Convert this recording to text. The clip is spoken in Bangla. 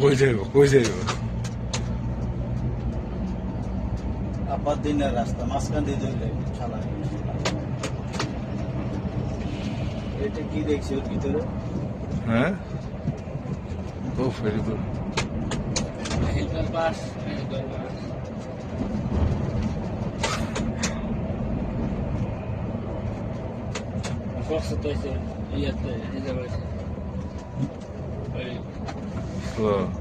কই যাইব কই যাইব আপার দিনের রাস্তা মাঝখান দিয়ে ধরলে চালাবে এটা কি দেখছি ওর ভিতরে হ্যাঁ ও ফেরি তো helper pass helper pass Forse to うん。